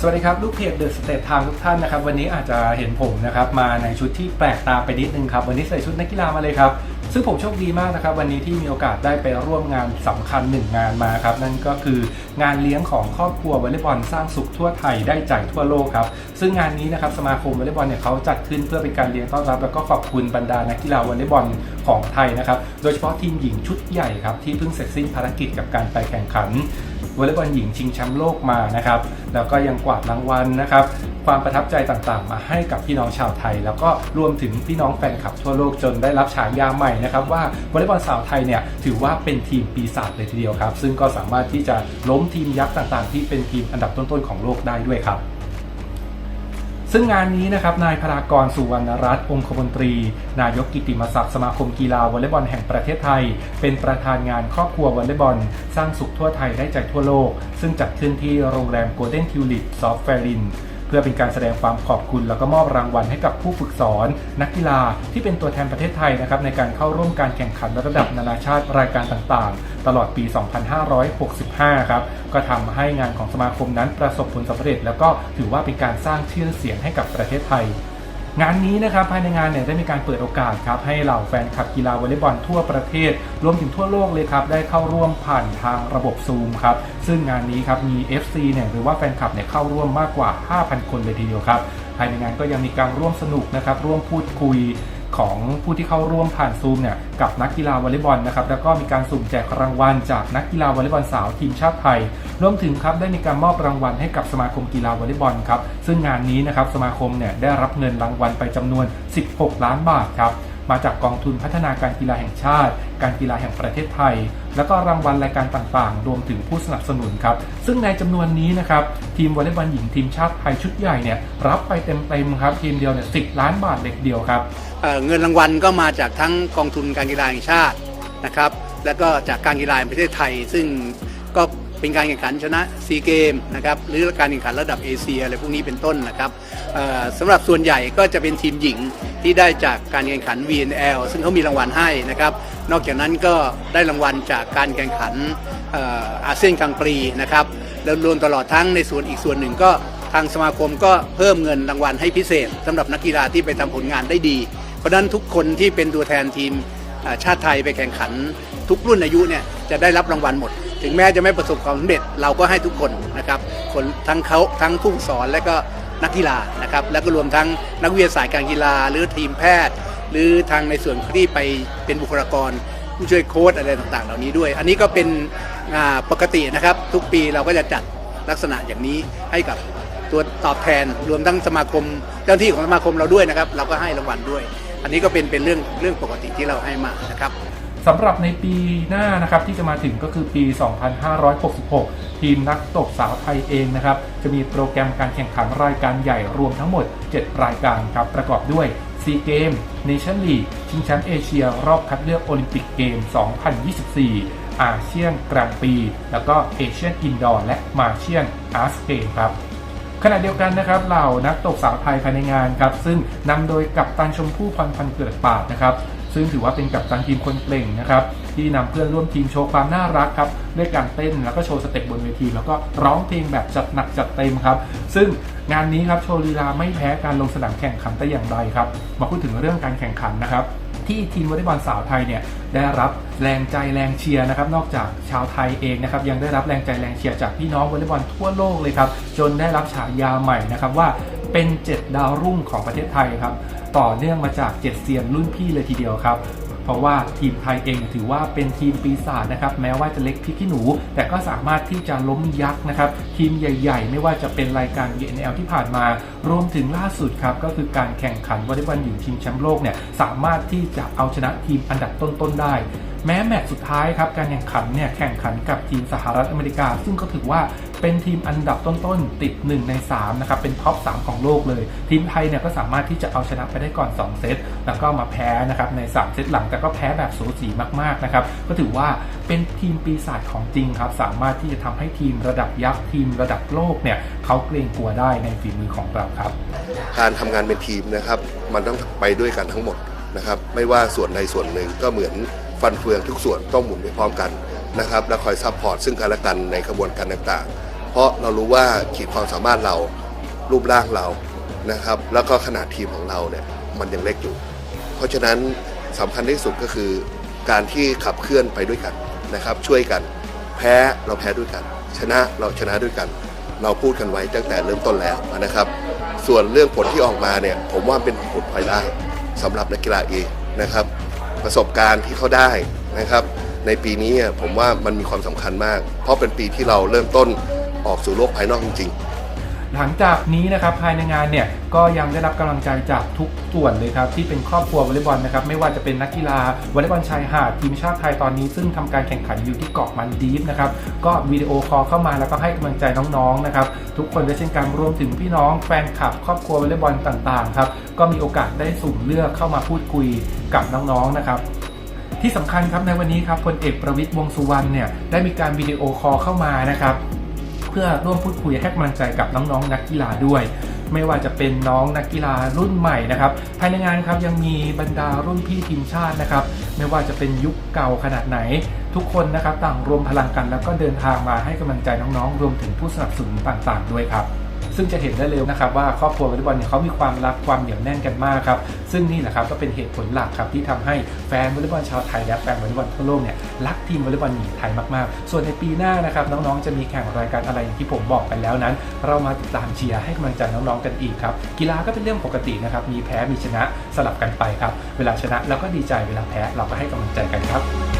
สวัสดีครับ ลูกเพจเดอะสเตทไทม์ทุกท่านนะครับ วันนี้อาจจะเห็นผมนะครับ มาในชุดที่แปลกตาไปนิดนึงครับ วันนี้ใส่ชุดนักกีฬามาเลยครับ ซึ่งผมโชคดีมากนะครับ วันนี้ที่มีโอกาสได้ไปร่วมงานสำคัญหนึ่งงานมาครับ นั่นก็คืองานเลี้ยงของครอบครัววอลเลย์บอลสร้างสุขทั่วไทยได้ใจทั่วโลกครับ ซึ่งงานนี้นะครับสมาคมวอลเลย์บอลเนี่ยเขาจัดขึ้นเพื่อเป็นการเลี้ยงต้อนรับ แล้วก็ขอบคุณบรรดานักกีฬาวอลเลย์บอลของไทยนะครับโดยเฉพาะทีมหญิงชุดใหญ่ครับที่เพิ่งเสร็จสิ้นภารกิจกับการไปแข่งขันวอลเลย์บอลหญิงชิงแชมป์โลกมานะครับแล้วก็ยังกวาดรางวัลนะครับความประทับใจต่างๆ มาให้กับพี่น้องชาวไทย แล้วก็รวมถึงพี่น้องแฟนคลับทั่วโลกจนได้รับฉายาใหม่นะครับว่าวอลเลย์บอลสาวไทยเนี่ยถือว่าเป็นทีมปีศาจเลยทีเดียวครับ ซึ่งก็สามารถที่จะล้มทีมยักษ์ต่างๆ ที่เป็นทีมอันดับต้นๆของโลกได้ด้วยครับ ซึ่งงานนี้นะครับนายพรากรสุวรรณรัตน์องคมนตรี นายกกิตติมศักดิ์สมาคมกีฬาวอลเลย์บอลแห่งประเทศไทย เป็นประธานงานครอบครัววอลเลย์บอล สร้างสุขทั่วไทยได้ใจทั่วโลก ซึ่งจัดขึ้นที่โรงแรมโกลเด้นทิวลิปซอฟแฟริน เพื่อเป็นการแสดงความขอบคุณ แล้วก็มอบรางวัลให้กับผู้ฝึกสอน นักกีฬาที่เป็นตัวแทนประเทศไทยนะครับในการเข้าร่วมการแข่งขันระดับนานาชาติรายการต่างๆ ตลอดปี 2565 ครับก็ทำให้งานของสมาคมนั้นประสบผลสำเร็จ แล้วก็ถือว่าเป็นการสร้างชื่อเสียงให้กับประเทศไทย งานนี้นะครับภายในงานเนี่ยได้มีการเปิดโอกาสครับให้เหล่าแฟนคลับกีฬาวอลเลย์บอลทั่วประเทศ รวมถึงทั่วโลกเลยครับได้เข้าร่วมผ่านทางระบบซูมครับซึ่งงานนี้ครับมี FC เนี่ยหรือว่าแฟนคลับเนี่ยเข้าร่วมมากกว่า 5,000 คนเลยทีเดียวครับภายในงานก็ยังมีการร่วมสนุกนะครับร่วมพูดคุย ของผู้ที่เข้าร่วมผ่านซูมเนี่ยกับนักกีฬาวอลเลย์บอลนะครับแล้วก็มีการสุ่มแจกรางวัลจากนักกีฬาวอลเลย์บอลสาวทีมชาติไทย รวมถึงครับได้มีการมอบรางวัลให้กับสมาคมกีฬาวอลเลย์บอลครับซึ่งงานนี้นะครับสมาคมเนี่ยได้รับเงินรางวัลไปจำนวน 16 ล้านบาทครับ มาจากกองทุนพัฒนาการกีฬาแห่งชาติ การกีฬาแห่งประเทศไทย แล้วก็รางวัลรายการต่างๆ รวมถึงผู้สนับสนุนครับ ซึ่งในจำนวนนี้นะครับทีมวอลเลย์บอลหญิงทีมชาติไทยชุดใหญ่เนี่ยรับไปเต็มๆครับทีมเดียวเนี่ย10ล้านบาทเล็กเดียวครับเเงินรางวัลก็มาจากทั้งกองทุนการกีฬาแห่งชาตินะครับ แล้วก็จากการกีฬาแห่งประเทศไทย ซึ่งก็ เป็นการแข่งขันชนะซีเกมนะครับหรือการแข่งขันระดับเอเชียอะไรพวกนี้เป็นต้นนะครับสำหรับส่วนใหญ่ก็จะเป็นทีมหญิงที่ได้จากการแข่งขัน VNL ซึ่งเขามีรางวัลให้นะครับ นอกจากนั้นก็ได้รางวัลจากการแข่งขันอาเซียนกลางปรีนะครับแล้วรวมตลอดทั้งในส่วนอีกส่วนหนึ่งก็ทางสมาคมก็เพิ่มเงินรางวัลให้พิเศษสำหรับนักกีฬาที่ไปทำผลงานได้ดี เพราะนั้นทุกคนที่เป็นตัวแทนทีมชาติไทยไปแข่งขัน ทุกรุ่นอายุเนี่ยจะได้รับรางวัลหมด ถึงแม้จะไม่ประสบความสำเร็จเราก็ให้ทุกคนนะครับคนทั้งเขาทั้งผู้สอนและก็นักกีฬานะครับแล้วก็รวมทั้งนักวิทยาศาสตร์การกีฬา หรือทีมแพทย์ หรือทางในส่วนที่ไปเป็นบุคลากรผู้ช่วยโค้ชอะไรต่างๆ เหล่านี้ด้วย อันนี้ก็เป็นปกตินะครับ ทุกปีเราก็จะจัดลักษณะอย่างนี้ให้กับตัวตอบแทนรวมทั้งสมาคมเจ้าหน้าที่ของสมาคมเราด้วยนะครับ เราก็ให้รางวัลด้วย อันนี้ก็เป็นเป็นเรื่องเรื่องปกติที่เราให้มานะครับ สำหรับในปีหน้านะครับที่จะมาถึงก็คือปี 2566 ทีมนักตบสาวไทยเองนะครับ จะมีโปรแกรมการแข่งขันรายการใหญ่รวมทั้งหมด 7 รายการครับ ประกอบด้วยซีเกมเนชั่นลีกชิงแชมป์เอเชีย รอบคัดเลือกโอลิมปิกเกม 2024 อาเซียนกลางปี แล้วก็เอเชียนอินดอร์และมาเชียนอาร์สเกมครับ ขณะเดียวกันนะครับเหล่านักตบสาวไทยภายในงานครับซึ่งนำโดยกัปตันชมพู่พันพันเกิดปาดนะครับซึ่งถือว่าเป็นกัปตันทีมคนเก่งนะครับที่นำเพื่อนร่วมทีมโชว์ความน่ารักครับด้วยการเต้นแล้วก็โชว์สเต็ปบนเวที แล้วก็ร้องเพลงแบบจัดหนักจัดเต็มครับ ซึ่งงานนี้ครับโชว์ลีลาไม่แพ้การลงสนามแข่งขันแต่อย่างใดครับ มาพูดถึงเรื่องการแข่งขันนะครับ ที่ทีมวอลเลย์บอลสาวไทยเนี่ยได้รับแรงใจแรงเชียร์นะครับนอกจากชาวไทยเองนะครับยังได้รับแรงใจแรงเชียร์จากพี่น้องวอลเลย์บอลทั่วโลกเลยครับจนได้รับฉายาใหม่นะครับว่าเป็น 7 ดาวรุ่งของประเทศไทยครับต่อเนื่องมาจาก 7 เซียนรุ่นพี่เลยทีเดียวครับ เพราะว่าทีมไทยเองถือว่าเป็นทีมปีศาจนะครับแม้ว่าจะเล็กพริกขี้หนู แต่ก็สามารถที่จะล้มยักษ์นะครับทีมใหญ่ ๆ ไม่ว่าจะเป็นรายการ VNL ที่ผ่านมา รวมถึงล่าสุดครับก็คือการแข่งขันวอลเลย์บอลหญิงชิงแชมป์โลกเนี่ยสามารถที่จะเอาชนะทีมอันดับต้นๆได้ แม้แมตช์สุดท้ายครับการแข่งขันเนี่ยแข่งขันกับทีมสหรัฐอเมริกา ซึ่งก็ถือว่าเป็นทีมอันดับต้นๆติด 1 ใน3นะครับเป็นท็อป 3 ของโลกเลย ทีมไทยเนี่ยก็สามารถที่จะเอาชนะไปได้ก่อน 2 เซตแล้วก็มาแพ้นะครับใน 3 เซตหลัง แต่ก็แพ้แบบสูสีมากๆนะครับก็ถือว่าเป็นทีมปีศาจของจริงครับสามารถที่จะทำให้ทีมระดับยักษ์ทีมระดับโลกเนี่ยเขาเกรงกลัวได้ในฝีมือของเราครับ การทำงานเป็นทีมนะครับมันต้องไปด้วยกันทั้งหมดนะครับไม่ว่าส่วนใดส่วนหนึ่งก็เหมือน ฟันเฟืองทุกส่วนต้องหมุนไปพร้อมกันนะครับและคอยซัพพอร์ตซึ่งกันและกันในกระบวนการต่างๆ เพราะเรารู้ว่าขีดความสามารถเรารูปร่างเรานะครับแล้วก็ขนาดทีมของเราเนี่ยมันยังเล็กอยู่ เพราะฉะนั้นสำคัญที่สุดก็คือการที่ขับเคลื่อนไปด้วยกันนะครับ ช่วยกันแพ้เราแพ้ด้วยกัน ชนะเราชนะด้วยกัน เราพูดกันไว้ตั้งแต่เริ่มต้นแล้วนะครับ ส่วนเรื่องผลที่ออกมาเนี่ยผมว่าเป็นผลพลอยได้สำหรับนักกีฬาเองนะครับ ประสบการณ์ที่เขาได้นะครับ ในปีนี้ผมว่ามันมีความสำคัญมาก เพราะเป็นปีที่เราเริ่มต้นออกสู่โลกภายนอกจริงๆ หลังจากนี้นะครับภายในงานเนี่ยก็ยังได้รับกำลังใจจากทุกส่วนเลยครับที่เป็นครอบครัววอลเลย์บอลนะครับไม่ว่าจะเป็นนักกีฬาวอลเลย์บอลชายหาดทีมชาติไทยตอนนี้ ซึ่งทำการแข่งขันอยู่ที่เกาะมันดีฟนะครับก็วิดีโอคอลเข้ามาแล้วก็ให้กำลังใจน้องๆนะครับทุกคนด้เช่นกันรวมถึงพี่น้องแฟนคลับ ครอบครัววอลเลย์บอลต่างๆครับก็มีโอกาสได้สุ่มเลือกเข้ามาพูดคุยกับน้องๆนะครับที่สำคัญครับในวันนี้ครับพลเอกประวิตยวงสุวรรณเนี่ยได้มีการวิดีโอคอลเข้ามานะครับ เพื่อร่วมพูดคุยให้กำลังใจกับน้องๆ นักกีฬาด้วย ไม่ว่าจะเป็นน้องนักกีฬารุ่นใหม่นะครับภายในงานครับยังมีบรรดารุ่นพี่ทีมชาตินะครับ ไม่ว่าจะเป็นยุคเก่าขนาดไหน ทุกคนนะครับต่างรวมพลังกันแล้วก็เดินทางมาให้กำลังใจน้องๆ รวมถึงผู้สนับสนุนต่างๆ ด้วยครับ ซึ่งจะเห็นได้เลยนะครับว่าครอบครัววอลเลย์บอลเนี่ยเขามีความรักความเหนียวแน่นกันมากครับซึ่งนี่แหละครับก็เป็นเหตุผลหลักครับที่ทำให้แฟนวอลเลย์บอลชาวไทยและแฟนวอลเลย์บอลทั่วโลกเนี่ยรักทีมวอลเลย์บอลหญิงไทยมากๆ ส่วนในปีหน้านะครับน้องๆจะมีแข่งรายการอะไรอย่างที่ผมบอกไปแล้วนั้น เรามาติดตามเชียร์ให้กำลังใจน้องๆกันอีกครับกีฬาก็เป็นเรื่องปกตินะครับมีแพ้มีชนะสลับกันไปครับเวลาชนะเราก็ดีใจเวลาแพ้เราก็ให้กำลังใจกันครับ